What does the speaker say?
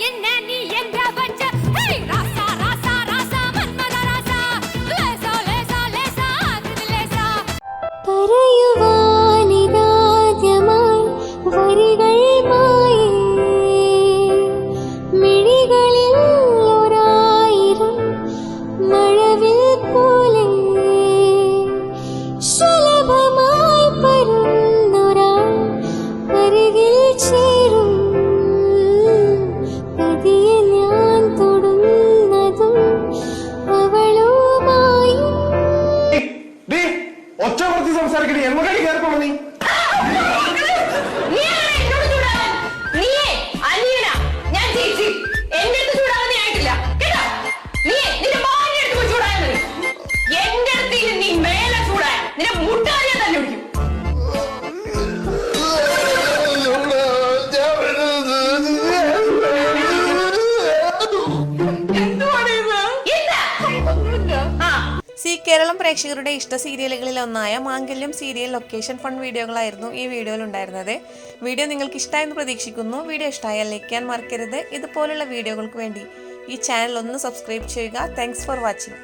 என்ன நீ எங்க வச்ச? ராசா ராசா ராசா மன்மத ராசா. லேசா லேசா லேசா லேசா. ഒറ്റ കുറച്ച് സംസാരിക്കണേ. എങ്ങോട്ടേക്ക് കയറിപ്പോ നീ. കേരളം പ്രേക്ഷകരുടെ ഇഷ്ട സീരിയലുകളിൽ ഒന്നായ മാംഗല്യം സീരിയൽ ലൊക്കേഷൻ ഫൺ വീഡിയോകളായിരുന്നു ഈ വീഡിയോയിൽ ഉണ്ടായിരുന്നത്. വീഡിയോ നിങ്ങൾക്ക് ഇഷ്ടമായെന്ന് പ്രതീക്ഷിക്കുന്നു. വീഡിയോ ഇഷ്ടമായാൽ ലൈക്ക് ചെയ്യാൻ മറക്കരുത്. ഇതുപോലുള്ള വീഡിയോകൾക്ക് വേണ്ടി ഈ ചാനൽ ഒന്ന് സബ്സ്ക്രൈബ് ചെയ്യുക. Thanks for watching